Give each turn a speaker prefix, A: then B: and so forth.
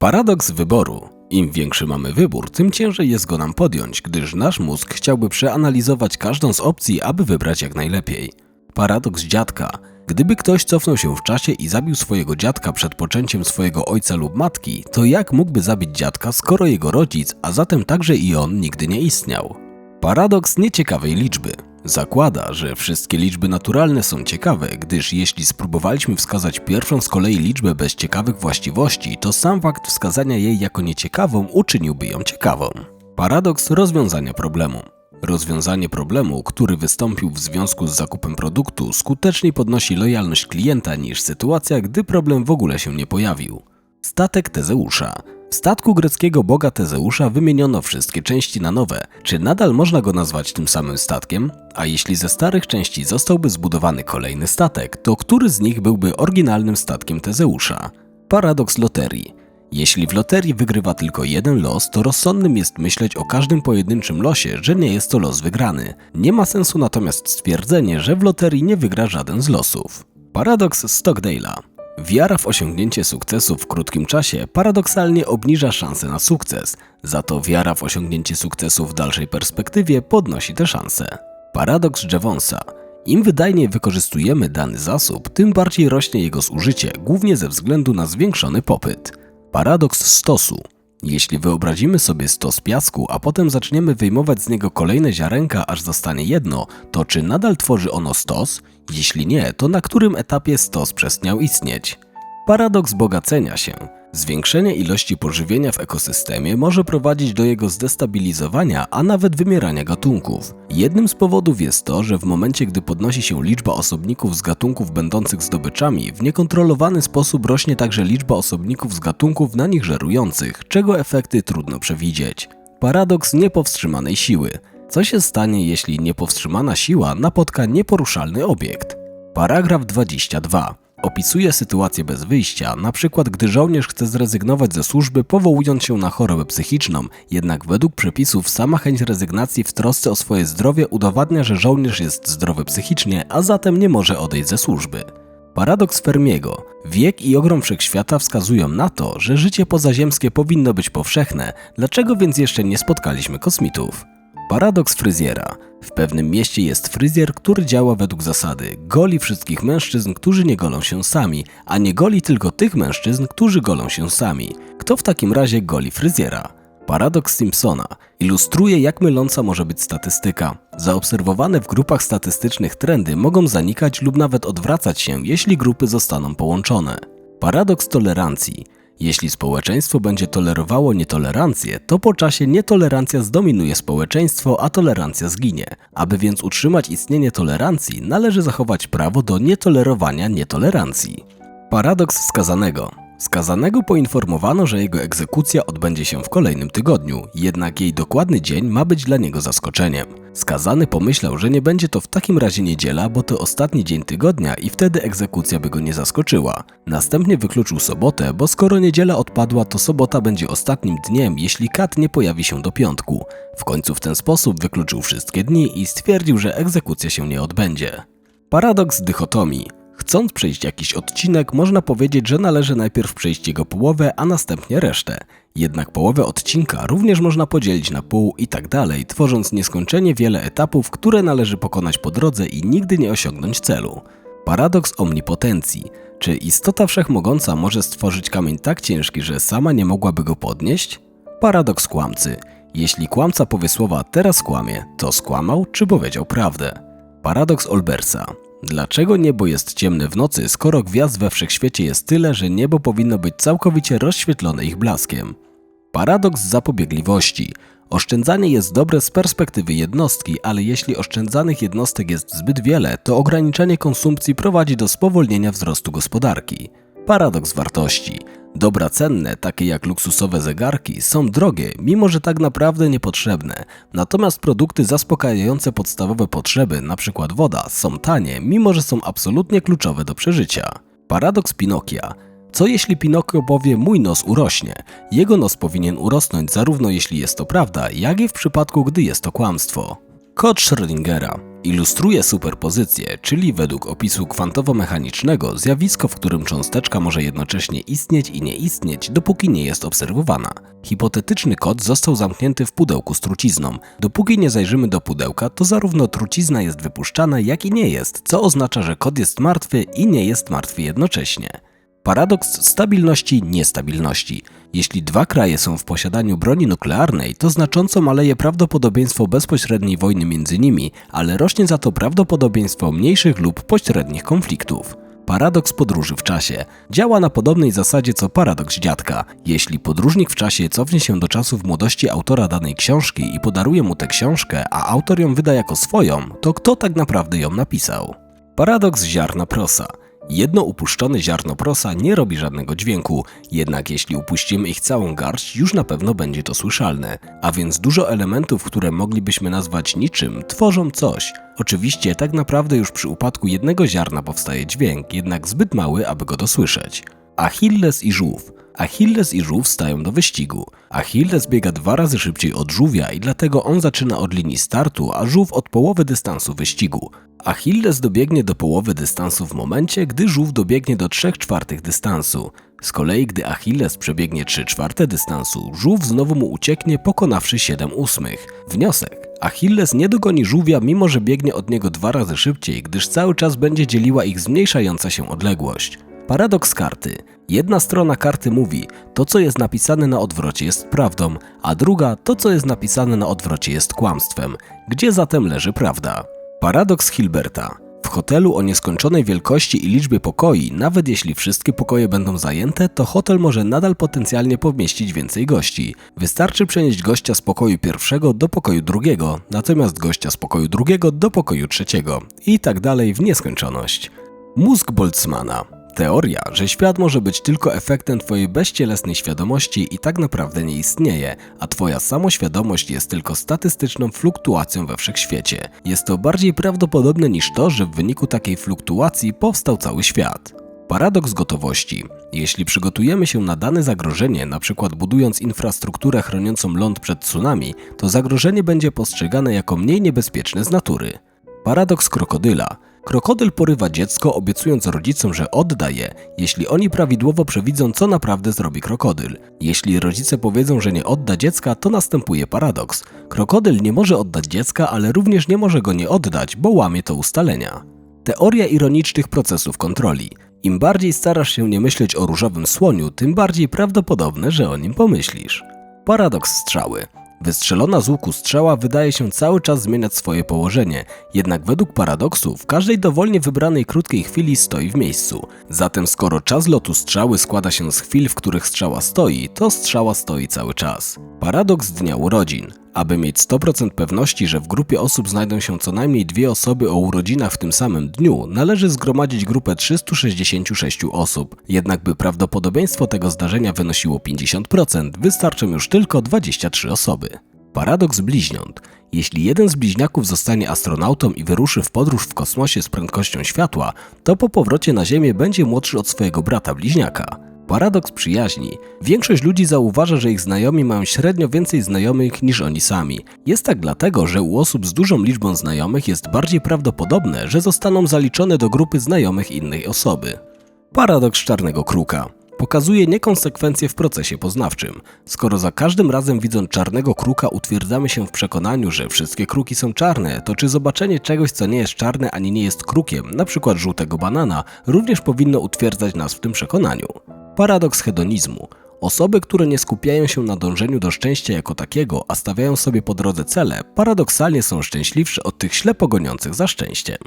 A: Paradoks wyboru. Im większy mamy wybór, tym ciężej jest go nam podjąć, gdyż nasz mózg chciałby przeanalizować każdą z opcji, aby wybrać jak najlepiej. Paradoks dziadka. Gdyby ktoś cofnął się w czasie i zabił swojego dziadka przed poczęciem swojego ojca lub matki, to jak mógłby zabić dziadka, skoro jego rodzic, a zatem także i on, nigdy nie istniał? Paradoks nieciekawej liczby. Zakłada, że wszystkie liczby naturalne są ciekawe, gdyż jeśli spróbowaliśmy wskazać pierwszą z kolei liczbę bez ciekawych właściwości, to sam fakt wskazania jej jako nieciekawą uczyniłby ją ciekawą. Paradoks rozwiązania problemu. Rozwiązanie problemu, który wystąpił w związku z zakupem produktu, skuteczniej podnosi lojalność klienta niż sytuacja, gdy problem w ogóle się nie pojawił. Statek Tezeusza. W statku greckiego boga Tezeusza wymieniono wszystkie części na nowe. Czy nadal można go nazwać tym samym statkiem? A jeśli ze starych części zostałby zbudowany kolejny statek, to który z nich byłby oryginalnym statkiem Tezeusza? Paradoks loterii. Jeśli w loterii wygrywa tylko jeden los, to rozsądnym jest myśleć o każdym pojedynczym losie, że nie jest to los wygrany. Nie ma sensu natomiast stwierdzenie, że w loterii nie wygra żaden z losów. Paradoks Stockdale'a. Wiara w osiągnięcie sukcesu w krótkim czasie paradoksalnie obniża szanse na sukces, za to wiara w osiągnięcie sukcesu w dalszej perspektywie podnosi te szanse. Paradoks Jevonsa. Im wydajniej wykorzystujemy dany zasób, tym bardziej rośnie jego zużycie, głównie ze względu na zwiększony popyt. Paradoks stosu. Jeśli wyobrazimy sobie stos piasku, a potem zaczniemy wyjmować z niego kolejne ziarenka, aż zostanie jedno, to czy nadal tworzy ono stos? Jeśli nie, to na którym etapie stos przestał istnieć? Paradoks bogacenia się. Zwiększenie ilości pożywienia w ekosystemie może prowadzić do jego zdestabilizowania, a nawet wymierania gatunków. Jednym z powodów jest to, że w momencie, gdy podnosi się liczba osobników z gatunków będących zdobyczami, w niekontrolowany sposób rośnie także liczba osobników z gatunków na nich żerujących, czego efekty trudno przewidzieć. Paradoks niepowstrzymanej siły. Co się stanie, jeśli niepowstrzymana siła napotka nieporuszalny obiekt? Paragraf 22 opisuje sytuację bez wyjścia, na przykład gdy żołnierz chce zrezygnować ze służby powołując się na chorobę psychiczną, jednak według przepisów sama chęć rezygnacji w trosce o swoje zdrowie udowadnia, że żołnierz jest zdrowy psychicznie, a zatem nie może odejść ze służby. Paradoks Fermiego. Wiek i ogrom wszechświata wskazują na to, że życie pozaziemskie powinno być powszechne, dlaczego więc jeszcze nie spotkaliśmy kosmitów? Paradoks fryzjera. W pewnym mieście jest fryzjer, który działa według zasady goli wszystkich mężczyzn, którzy nie golą się sami, a nie goli tylko tych mężczyzn, którzy golą się sami. Kto w takim razie goli fryzjera? Paradoks Simpsona ilustruje, jak myląca może być statystyka. Zaobserwowane w grupach statystycznych trendy mogą zanikać lub nawet odwracać się, jeśli grupy zostaną połączone. Paradoks tolerancji jeśli społeczeństwo będzie tolerowało nietolerancję, to po czasie nietolerancja zdominuje społeczeństwo, a tolerancja zginie. Aby więc utrzymać istnienie tolerancji, należy zachować prawo do nietolerowania nietolerancji. Paradoks skazanego. Skazanego poinformowano, że jego egzekucja odbędzie się w kolejnym tygodniu, jednak jej dokładny dzień ma być dla niego zaskoczeniem. Skazany pomyślał, że nie będzie to w takim razie niedziela, bo to ostatni dzień tygodnia i wtedy egzekucja by go nie zaskoczyła. Następnie wykluczył sobotę, bo skoro niedziela odpadła, to sobota będzie ostatnim dniem, jeśli kat nie pojawi się do piątku. W końcu w ten sposób wykluczył wszystkie dni i stwierdził, że egzekucja się nie odbędzie. Paradoks dychotomii. Chcąc przejść jakiś odcinek, można powiedzieć, że należy najpierw przejść jego połowę, a następnie resztę. Jednak połowę odcinka również można podzielić na pół i tak dalej, tworząc nieskończenie wiele etapów, które należy pokonać po drodze i nigdy nie osiągnąć celu. Paradoks omnipotencji. Czy istota wszechmogąca może stworzyć kamień tak ciężki, że sama nie mogłaby go podnieść? Paradoks kłamcy. Jeśli kłamca powie słowa teraz kłamie, to skłamał czy powiedział prawdę? Paradoks Olbersa. Dlaczego niebo jest ciemne w nocy, skoro gwiazd we wszechświecie jest tyle, że niebo powinno być całkowicie rozświetlone ich blaskiem? Paradoks zapobiegliwości. Oszczędzanie jest dobre z perspektywy jednostki, ale jeśli oszczędzanych jednostek jest zbyt wiele, to ograniczenie konsumpcji prowadzi do spowolnienia wzrostu gospodarki. Paradoks wartości. Dobra cenne, takie jak luksusowe zegarki, są drogie, mimo że tak naprawdę niepotrzebne. Natomiast produkty zaspokajające podstawowe potrzeby, np. woda, są tanie, mimo że są absolutnie kluczowe do przeżycia. Paradoks Pinokia. Co jeśli Pinokio powie mój nos urośnie? Jego nos powinien urosnąć zarówno jeśli jest to prawda, jak i w przypadku gdy jest to kłamstwo. Kod Schrödingera. Ilustruje superpozycję, czyli według opisu kwantowo-mechanicznego zjawisko, w którym cząsteczka może jednocześnie istnieć i nie istnieć, dopóki nie jest obserwowana. Hipotetyczny kod został zamknięty w pudełku z trucizną. Dopóki nie zajrzymy do pudełka, to zarówno trucizna jest wypuszczana, jak i nie jest, co oznacza, że kod jest martwy i nie jest martwy jednocześnie. Paradoks stabilności niestabilności. Jeśli dwa kraje są w posiadaniu broni nuklearnej, to znacząco maleje prawdopodobieństwo bezpośredniej wojny między nimi, ale rośnie za to prawdopodobieństwo mniejszych lub pośrednich konfliktów. Paradoks podróży w czasie działa na podobnej zasadzie co paradoks dziadka. Jeśli podróżnik w czasie cofnie się do czasów młodości autora danej książki i podaruje mu tę książkę, a autor ją wyda jako swoją, to kto tak naprawdę ją napisał? Paradoks ziarna prosa. Jedno upuszczone ziarno prosa nie robi żadnego dźwięku, jednak jeśli upuścimy ich całą garść, już na pewno będzie to słyszalne. A więc dużo elementów, które moglibyśmy nazwać niczym, tworzą coś. Oczywiście tak naprawdę już przy upadku jednego ziarna powstaje dźwięk, jednak zbyt mały, aby go dosłyszeć. Achilles i żółw. Achilles i żółw stają do wyścigu. Achilles biega dwa razy szybciej od żółwia i dlatego on zaczyna od linii startu, a żółw od połowy dystansu wyścigu. Achilles dobiegnie do połowy dystansu w momencie, gdy żółw dobiegnie do 3 czwartych dystansu. Z kolei, gdy Achilles przebiegnie 3 czwarte dystansu, żółw znowu mu ucieknie, pokonawszy 7 ósmych. Wniosek. Achilles nie dogoni żółwia, mimo że biegnie od niego dwa razy szybciej, gdyż cały czas będzie dzieliła ich zmniejszająca się odległość. Paradoks karty. Jedna strona karty mówi, to co jest napisane na odwrocie jest prawdą, a druga, to co jest napisane na odwrocie jest kłamstwem. Gdzie zatem leży prawda? Paradoks Hilberta. W hotelu o nieskończonej wielkości i liczbie pokoi, nawet jeśli wszystkie pokoje będą zajęte, to hotel może nadal potencjalnie pomieścić więcej gości. Wystarczy przenieść gościa z pokoju pierwszego do pokoju drugiego, natomiast gościa z pokoju drugiego do pokoju trzeciego i tak dalej w nieskończoność. Mózg Boltzmana. Teoria, że świat może być tylko efektem Twojej bezcielesnej świadomości i tak naprawdę nie istnieje, a Twoja samoświadomość jest tylko statystyczną fluktuacją we wszechświecie. Jest to bardziej prawdopodobne niż to, że w wyniku takiej fluktuacji powstał cały świat. Paradoks gotowości. Jeśli przygotujemy się na dane zagrożenie, np. budując infrastrukturę chroniącą ląd przed tsunami, to zagrożenie będzie postrzegane jako mniej niebezpieczne z natury. Paradoks krokodyla. Krokodyl porywa dziecko, obiecując rodzicom, że odda je, jeśli oni prawidłowo przewidzą, co naprawdę zrobi krokodyl. Jeśli rodzice powiedzą, że nie odda dziecka, to następuje paradoks. Krokodyl nie może oddać dziecka, ale również nie może go nie oddać, bo łamie to ustalenia. Teoria ironicznych procesów kontroli. Im bardziej starasz się nie myśleć o różowym słoniu, tym bardziej prawdopodobne, że o nim pomyślisz. Paradoks strzały. Wystrzelona z łuku strzała wydaje się cały czas zmieniać swoje położenie, jednak według paradoksu w każdej dowolnie wybranej krótkiej chwili stoi w miejscu. Zatem skoro czas lotu strzały składa się z chwil, w których strzała stoi, to strzała stoi cały czas. Paradoks dnia urodzin. Aby mieć 100% pewności, że w grupie osób znajdą się co najmniej dwie osoby o urodzinach w tym samym dniu, należy zgromadzić grupę 366 osób. Jednak by prawdopodobieństwo tego zdarzenia wynosiło 50%, wystarczą już tylko 23 osoby. Paradoks bliźniąt. Jeśli jeden z bliźniaków zostanie astronautą i wyruszy w podróż w kosmosie z prędkością światła, to po powrocie na Ziemię będzie młodszy od swojego brata bliźniaka. Paradoks przyjaźni. Większość ludzi zauważa, że ich znajomi mają średnio więcej znajomych niż oni sami. Jest tak dlatego, że u osób z dużą liczbą znajomych jest bardziej prawdopodobne, że zostaną zaliczone do grupy znajomych innej osoby. Paradoks czarnego kruka. Pokazuje niekonsekwencje w procesie poznawczym. Skoro za każdym razem widząc czarnego kruka utwierdzamy się w przekonaniu, że wszystkie kruki są czarne, to czy zobaczenie czegoś, co nie jest czarne ani nie jest krukiem, np. żółtego banana, również powinno utwierdzać nas w tym przekonaniu? Paradoks hedonizmu. Osoby, które nie skupiają się na dążeniu do szczęścia jako takiego, a stawiają sobie po drodze cele, paradoksalnie są szczęśliwsze od tych ślepo goniących za szczęściem.